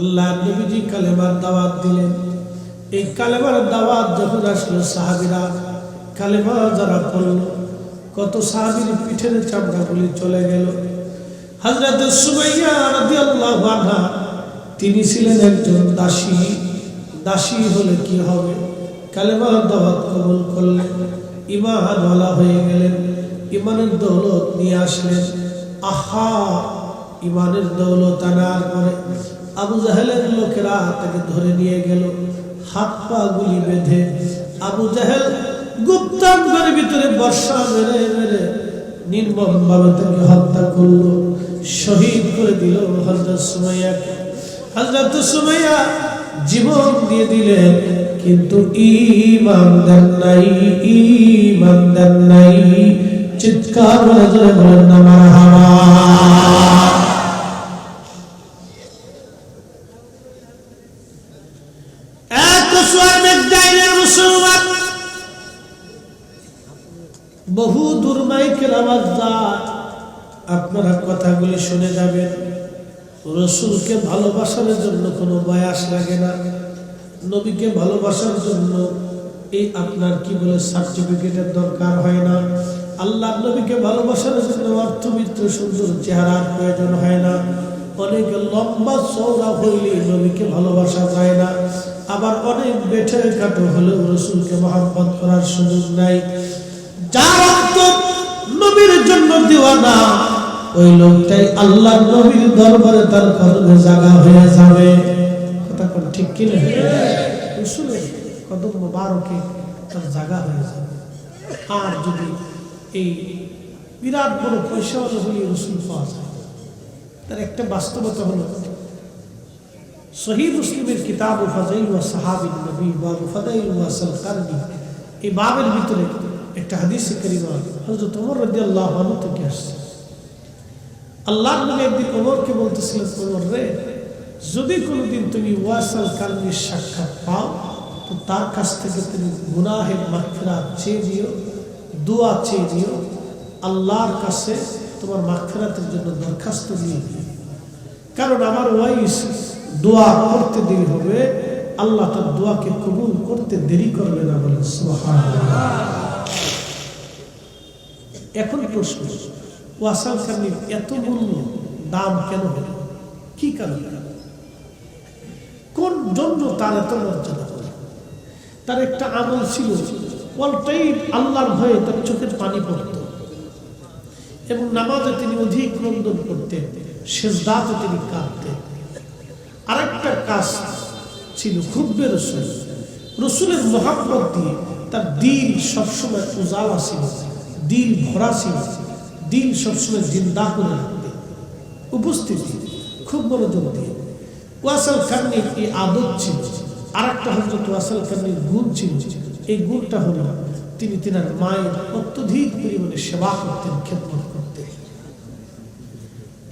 আল্লাহ নবীজি কালেমার দাওয়াত দিলেন। এই কালেমার দাওয়াত যখন আসলো সাহাবিরা, কালেমা যারা পড়ল, কত সাহাবির পিঠের চামড়াগুলি চলে গেল। হজরত তিনি ছিলেন একজন দাসী। দাসী হলে কি হবে? কালেমার দাওয়াত কবল করলেন ইমান ওয়ালা হয়ে গেলেন ইমানের দৌলত নিয়ে আসলেন। আহা ইমানের দৌলত আনার পরে আবু জাহেলের লোকেরা তাকে ধরে নিয়ে গেল। হাত পা গুলি বেঁধে আবু জাহেল গুপ্তাঙ্গের ভিতরে বর্ষা মেরে মেরে নির্মম ভাবে তাকে হত্যা করল, শহীদ করে দিল হজরত সুমাইয়াকে। হজরত সুমাইয়া জীবন দিয়ে দিলেন, কিন্তু নাই নাই। চিৎকার বলে বলেন কথাগুলি শুনে যাবেন। রসুলকে ভালোবাসার জন্য কোনো বয়াস লাগে না। নবীকে ভালোবাসার জন্য এই আপনার কি বলে সার্টিফিকেটের দরকার হয় না। আল্লাহ নবীকে ভালোবাসার জন্য অর্থমিত্র সুন্দর চেহারার প্রয়োজন হয় না। অনেক লম্বা চৌড়া হইলে নবীকে ভালোবাসা যায় না। আবার অনেক বেঠে কাটো হলেও রসুলকে মহাব্বত করার সুযোগ নাই। যার অন্তর নবীর জন্য দিওয়ানা ওই লোকটাই আল্লাহ নবীর দরবারে তার কদমে জাগা হয়ে যাবে। কথা ঠিক কি শুনে কদম বারোকে তার জাগা হয়ে যাবে। আর যদি এই বিরাট বড় পয়সা হলে রসুল পাওয়া যায়। তার একটা বাস্তবতা হলো, সহি মুসলিমের কিতাব ও ফাজাইল ওয়া বাব ফাদাইল ওয়া সালকারনি এই বাবের ভিতরে একটা হাদিস করিমা হযরত ওমর রাদিয়াল্লাহু আনহু থেকে আসছে। আল্লাহ একদিন ওমরকে বলতেছিলেন ওমর রে, যদি কোনোদিন তুমি ওয়াসাল কারণের সাক্ষাৎ পাও, তো তার কাছ থেকে তুমি গুনাহের মাগফিরাত চেয়ে দিও দোয়া চেয়ে দিও আল্লাহর কাছে তোমার মাগফিরাতের জন্য দরখাস্ত দিয়ে দিও কারণ আমার ওয়াইস দোয়া করতে দেরি হবে, আল্লাহ তার দোয়াকে কবুল করতে দেরি করবে না বলে এখন প্রশ্ন ওয়াসাল কানির এত মূল্য, দাম কেন হল? কি কারণে? কোন জন্য তার এত মর্যাদা হল? তার একটা আমল ছিল অলটাই আল্লাহর ভয়ে তার চোখের পানি পড়ত। এবং নামাজে তিনি অধিক ক্রন্দন করতেন শেষদাতে তিনি কাঁদতেন। আরেকটা কাজ ছিল খুববে রসুল। রসুলের মহাব্বত দিয়ে তার দিন সবসময় উজালা ছিল, দিন ভরা ছিল। দিন সবসময় জিন্দা করে রাখতে উপস্থিতি খুব মনোযোগ দিয়ে। ওয়াসাল খান্নির এই আদত ছিল আর একটা হজরত ওয়াসাল খান্নির গুণ ছিল। এই গুণটা হলো তিনি তিনার মায়ের অত্যধিক পরিমাণে সেবা করতেন, খেদমত করতেন।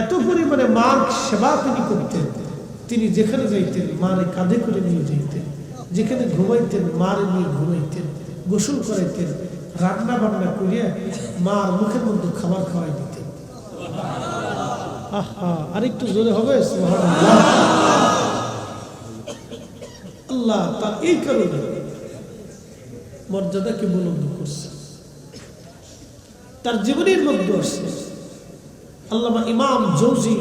এত পরিমাণে মার সেবা তিনি করতেন। তিনি যেখানে যাইতেন, মারে কাঁধে করে নিয়ে যেতেন যেখানে ঘুমাইতেন, মারে নিয়ে ঘুমাইতেন, গোসল করাইতেন। রান্না বান্না করিয়া মার মুখের মধ্যে খাবার খাওয়াই দিতে। আহা, আরেকটু জোরে হবে? আল্লাহ তার এই কারণে মর্যাদাকে বুলন্দ করছে। তার জীবনের মধ্যে আসছে। আল্লামা ইমাম জৌজি,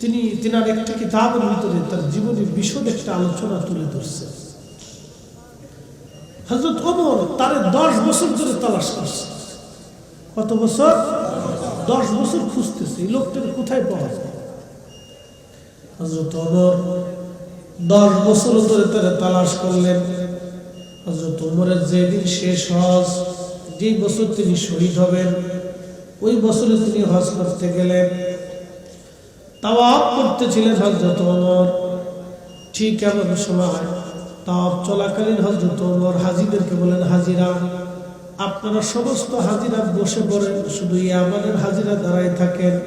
তিনি, তিনার একটা কিতাবের ভিতরে তার জীবনের বিশদ একটা আলোচনা তুলে ধরছে। হজরত ওমর তারে দশ বছর ধরে তালাশ করছে। কত বছর? দশ বছর খুঁজতেছে লোকটাকে কোথায় পাওয়া যায়? হজরত ওমর দশ বছর ধরে তারা তালাশ করলেন। হজরত ওমরের যেদিন শেষ হজ, যেই বছর তিনি শহীদ হবেন, ওই বছরে তিনি হজ করতে গেলেন। তাওয়াব করতেছিলেন হজরত ওমর। ঠিক এমন সময় তাওয়াব চলাকালীন হজরত ওমর হাজিদেরকে বলেন, হাজিরা, আপনারা সমস্ত হাজিরা বসে পড়েন, শুধু ইয়ামানের হাজিরা দাঁড়ায় থাকেন।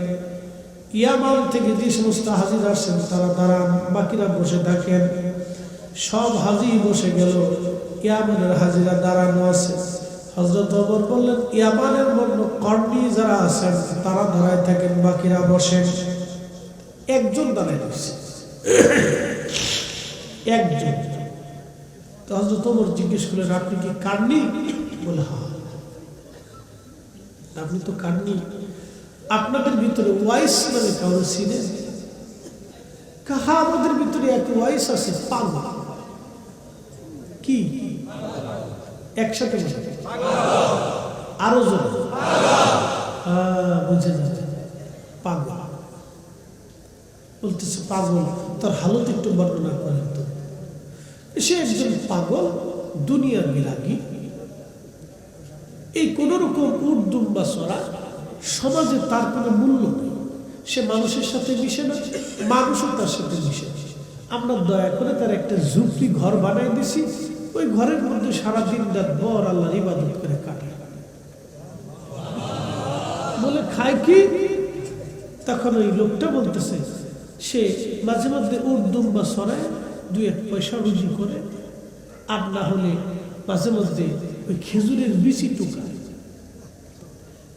ইয়ামান থেকে যে সমস্ত হাজিরা আসেন, তারা দাঁড়ান, বাকিরা বসে থাকেন। সব হাজি বসে গেল, ইয়ামানের হাজিরা দাঁড়ানো আছে। হজরত ওমর বললেন, ইয়ামানের মন্য কর্ণী যারা আছেন, তারা দাঁড়ায় থাকেন, বাকিরা বসেন। একজন দাঁড়ায় রয়েছে। একজন। তো হজরত জিজ্ঞেস করলেন, আপনি কি কার্নি? বলে হ্যাঁ। আপনি তো কার্নি। আপনাদের ভিতরে ওয়াইস নামে কারও ছিলেন কাহা, আমাদের ভিতরে এক ওয়াইস আছে, পাগল। কি? একসাথে। আরও জন বুঝে যাবে পাগল। বলতেছে পাগল। তার হালত একটু বর্ণনা করেন। সে একজন পাগল, দুনিয়ার বিরাগী এই কোন রকম উর্দুম বা সরা সমাজে তার কোনো মূল্য নেই। সে মানুষের সাথে মিশে না, মানুষও তার সাথে মিশে আমরা দয়া করে তার একটা ঝুপড়ি ঘর বানাই দিছি, ওই ঘরের মধ্যে সারাদিন রাত বর আল্লাহর ইবাদত করে কাটে বলে খায় কি? তখন ওই লোকটা বলতেছে, সে মাঝে মধ্যে উর্দুম বা সরায় দুই এক পয়সা রুজি করে আর না হলে মাঝে মধ্যে ওই খেজুরের বিচি টুকায়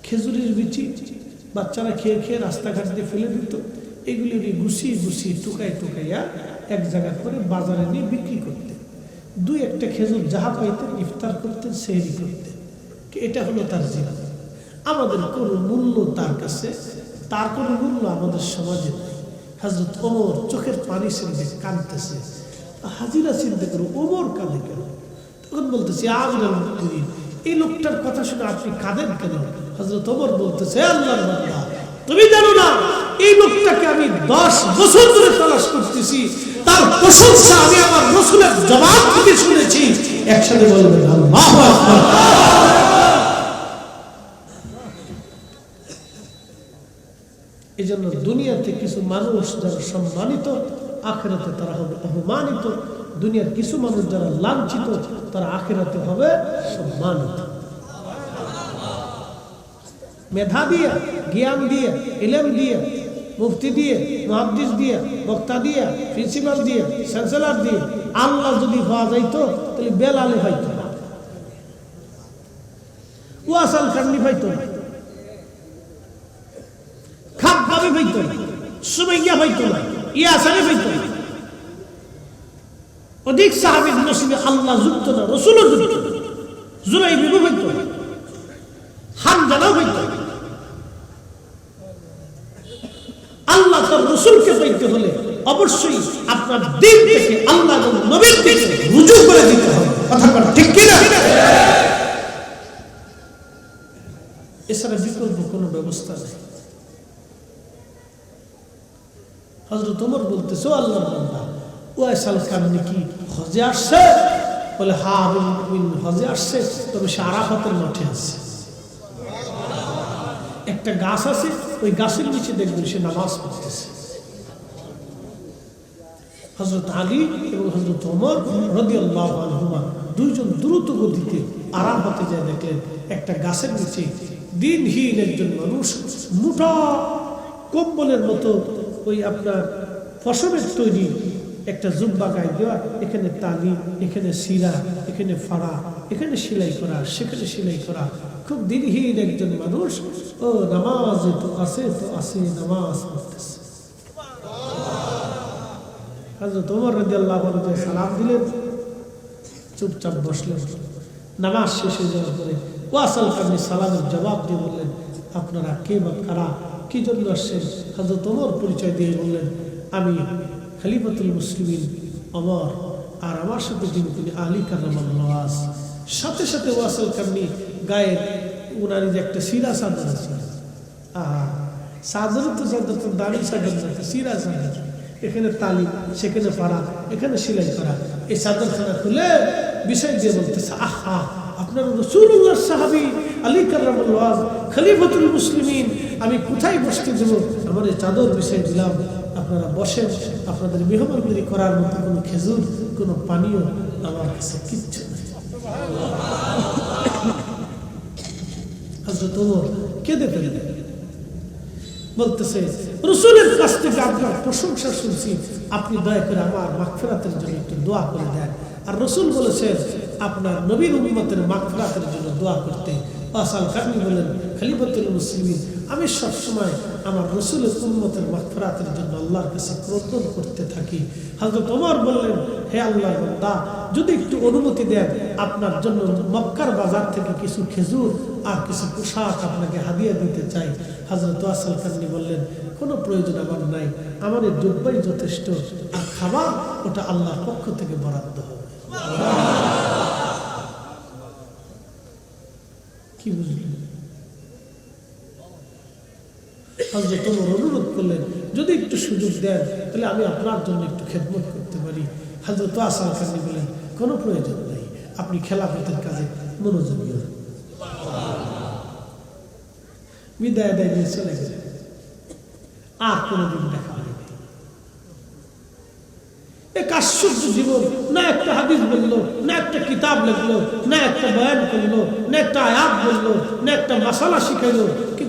খেজুরের বিচি বাচ্চারা খেয়ে খেয়ে রাস্তাঘাট দিয়ে ফেলে দিত। এগুলি উনি গুছিয়ে গুছিয়ে টুকায় টুকাইয়া এক জায়গা করে বাজারে নিয়ে বিক্রি করতেন। দুই একটা খেজুর যাহা পাইতেন ইফতার করতেন, সেহরি করতেন। এটা হলো তার জীবন। আমাদের কোনো মূল্য তার কাছে, তার কোনো মূল্য আমাদের সমাজে নেই। হাজরত ওমর চোখের পানি ছেড়ে কাঁদতেছে। হাজিরা চিন্তা করো, ওমর কাঁদে কেন? তখন বলতেছি বলতেছে আমির এই লোকটার কথা শুনে আপনি কাঁদেন কেন? হজরত ওমর বলতেছে আল্লাহ তুমি জানো না, এই লোকটাকে আমি দশ বছর ধরে তালাশ করতেছি। তার প্রশংসা আমি আমার রসুলের জবাব থেকে শুনেছি। একসাথে বলবেন আল্লাহ এই জন্য দুনিয়াতে কিছু মানুষ যারা সম্মানিত আখেরাতে তারা হবে অপমানিত। দুনিয়ার কিছু মানুষ যারা লাঞ্ছিত, তারা আখেরাতে হবে সম্মানিত। মেধা দিয়ে, জ্ঞান দিয়ে, ইলেম দিয়ে, মুফতি দিয়ে মহাদিস দিয়ে, বক্তা দিয়ে, প্রিন্সিপাল দিয়ে, চ্যান্সেলর দিয়ে আল্লাহ যদি হওয়া যাইতো, তাহলে বেলালে হইতো না। ওয়াসাল খান্ডি পাইতো না। খাপ ভাবে পাইতো না। সুমাইয়া পাইতো না। ইয়াসানে পাইতো না অধিক সাহাবির নসিবে আল্লাহ যুক্ত না, রসুলও যুক্ত না। জুলাই বিবু পাইতো না হানজানাও পাইতো না আল্লাহ তার রসুলকে পাইতে হলে অবশ্যই আপনার দিন থেকে আল্লাহ এবং নবীর দিকে রুজু করে দিতে হবে কথা বল ঠিক কিনা এছাড়া বিকল্প কোনো ব্যবস্থা নেই ওমর বলতেছে "ও আল্লাহর কামনি কি হজে আসছে? বলে, হা হজে আসছে। তবে সে আরাফাতের মাঠে আছে। একটা গাছ আছে, ওই গাছের নিচে দেখবেন সে নামাজ পড়তেছে। হজরত আলী এবং হজরত ওমর আল্লাহ দুইজন দ্রুত গতিতে আরাম হতে যায় দেখলেন, একটা গাছের নিচে দিনহীন একজন মানুষ মোটা কম্বলের মতো ওই আপনার ফসলের তৈরি একটা জুব্বা গায়ে দেওয়া এখানে তালি, এখানে শিরা, এখানে ফাড়া, এখানে সেলাই করা, সেখানে সেলাই করা। খুব দিনহীন একজন মানুষ, ও নামাজ তো আছে তো আছে, নামাজ পড়তেছে। হাজরত ওমর সালাম দিলেন, চুপচাপ বসলেন। নামাজ শেষ হয়ে যাওয়ার পরে ওয়াসাল আপনি সালামের জবাব দিয়ে বললেন, আপনারা কে বা কারা? কি জন্য আসছেন? হাজরত ওমর পরিচয় দিয়ে বললেন, আমি খালিফাতুল মুসলিমিন অমর আর আমার সাথে যিনি তিনি আলী কারামাল নওয়াজ। সাথে সাথে ওয়াসাল কামনি গায়ের উনার যে একটা সিরা সাদর আছে, আহা সাদর তো সাদর তো দাড়ি সাদর না সিরা সাদর এখানে তালি, সেখানে পাড়া এখানে সেলাই করা। এই চাদরখানা খুলে বিষয় দিয়ে বলতেছে, আহা, আপনার রসুল্লাহ সাহাবি আলী কার্লাম খলিফতুল মুসলিমিন আমি কোথায় বসতে দেবো? আমার চাদর বিষয় দিলাম। আপনারা বসেন। আপনাদের মেহমানগিরি করার মতো কোনো খেজুর, কোনো পানীয় আমার কাছে কিচ্ছু আপনার প্রশংসা শুনছি। আপনি দয়া করে আমার জন্য একটু দোয়া করে দেন। আর রসুল বলেছেন, আপনার জন্য দোয়া করতে। আমি সবসময় আমার রসুলের উন্মতের মাফরাতের জন্য আল্লাহর কাছে ক্রন্দন করতে থাকি। হজরত ওমর বললেন, হে আল্লাহ বান্দা, যদি একটু অনুমতি দেন, আপনার জন্য মক্কার বাজার থেকে কিছু খেজুর আর কিছু পোশাক আপনাকে হাদিয়া দিতে চাই। হজরত আসল কান্নি বললেন, কোনো প্রয়োজন আমার নাই, আমার এই দুব্বাই যথেষ্ট, আর খাবার ওটা আল্লাহর পক্ষ থেকে বরাদ্দ হবে। কি বুঝলেন? হজরত ওমর অনুরোধ করলেন, যদি একটু সুযোগ দেন, তাহলে আমি আপনার জন্য একটু খেদমত করতে পারি। হজরত আসাল খানি বলেন কোনো প্রয়োজন নেই, আপনি খেলাফতের কাজে মনোযোগী হন। বিদায় দেয়, নিয়ে চলে গেলেন। আর কোনোদিন দেখা হয়নি। এক জীবন, না একটা হাদিস বলল, না একটা কিতাব লিখলো, না একটা বয়ান করল, না একটা আয়াত বলল, না একটা মশালা শিখাইলো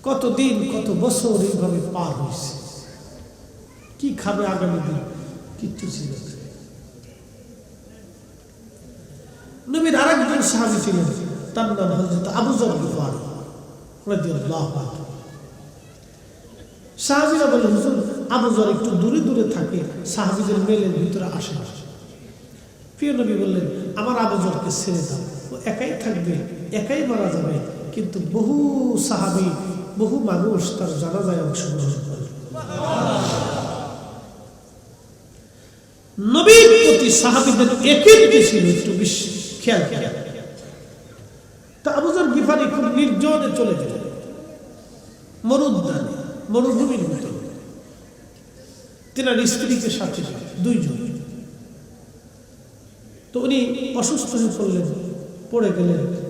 তার কতদিন, কত বছর এইভাবে পার হয়েছে? কি খাবে আগামী দিন? কিচ্ছু ছিল। নবীর আরেকজন সাহাবি ছিলেন, তার নাম হজরত আবু জর গিফার সাহাবিরা বলে, হুজুর, আবু জর একটু দূরে দূরে থাকে, সাহাবিদের মেলের ভিতরে আসে প্রিয় নবী বললেন, আমার আবু জরকে ছেড়ে দাও, ও একাই থাকবে, একাই মারা যাবে কিন্তু বহু সাহাবি, বহু মানুষ তার জানাজায় অংশগ্রহণ করে। নবীর প্রতি সাহাবিদের একটু বেশ। খেয়াল খেয়াল তা আবুজর খুব নির্জনে চলে গেলেন। মরুদ্যানে, মরুভূমির ভিতরে। তেনার স্ত্রীকে সাথে, দুইজন। তো উনি অসুস্থ হয়ে পড়লেন, পড়ে গেলেন।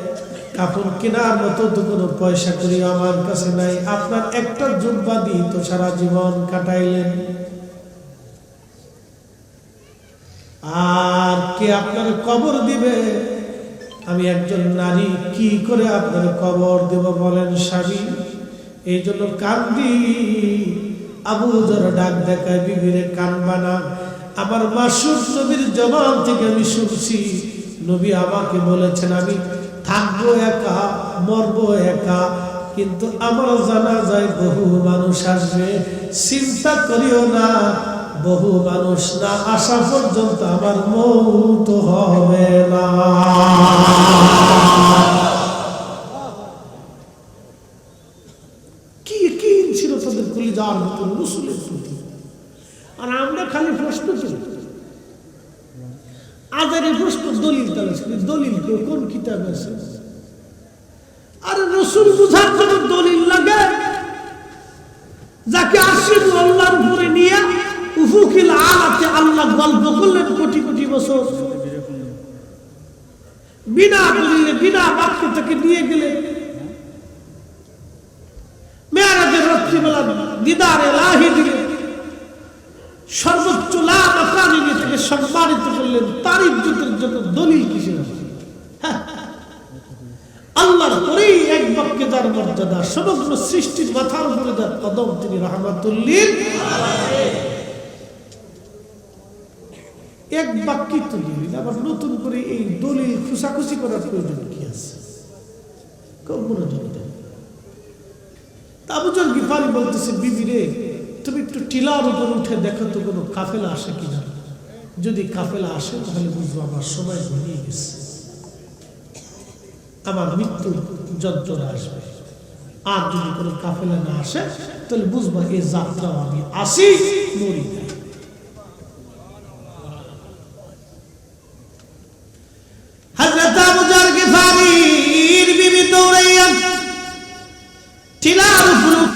কাপড় কেনার মতো তো কোনো পয়সা করি আমার কাছে নাই। আপনার একটা জুব্বা দিয়ে তো সারা জীবন কাটাইলেন। আর কে আপনার কবর দিবে? আমি একজন নারী, কি করে আপনার কবর দেব বলেন স্বামী? এই জন্য কান্দি। আবু জর ডাক দেখায়, বিবিরে কান বানা আমার মাসুর নবীর জবান থেকে আমি শুনছি। নবী আমাকে বলেছেন, আমি থাকব একা, মরবো একা। কিন্তু আমার জানা যায় বহু মানুষ আসবে। চিন্তা করিও না, বহু মানুষ না আসা পর্যন্ত আমার মৌত হবে না। কি কি ছিল তাদের কলিজার ভিতর? রসুলের আর আমরা খালি প্রশ্ন করি। আজারের প্রশ্ন দলিল তালাশ দলিল কেউ কোন কিতাব আছে? আর রসুল বুঝার জন্য দলিল লাগে। যাকে আশিক আল্লাহর উপরে নিয়ে উফুকিল আলাতে আল্লাহ গল্প করলেন কোটি কোটি বছর। বিনা দলিলে, বিনা বাক্য নিয়ে গেলে। রাত্রিবেলা দিদারে লাহি দিলে সর্বোচ্চ সম্মানিত করলেন, তার ইজ্জতের জন্য দলিল কিসের হ্যাঁ। আল্লাহর পরেই এক বাক্যে মর্যাদা, সমগ্র সৃষ্টির মাথার উপরে কদম, তিনি এক দলিল, আবার নতুন করে এই দলিল খুশাখুশি করার প্রয়োজন কি আছে? মনোযোগ দেন গিফারি বলতেছে, বিবি রে, তুমি একটু টিলার উপর উঠে দেখো তো কোনো কাফেলা আসে কিনা? যদি কাফেলা আসে, তাহলে বুঝব আমার সময় ঘনিয়ে গেছে। আমার মৃত্যু যন্ত্রণা আসবে। আর যদি কোনো কাফেলা না আসে, তাহলে বুঝব এই যাত্রাও আমি আসি, মরি না।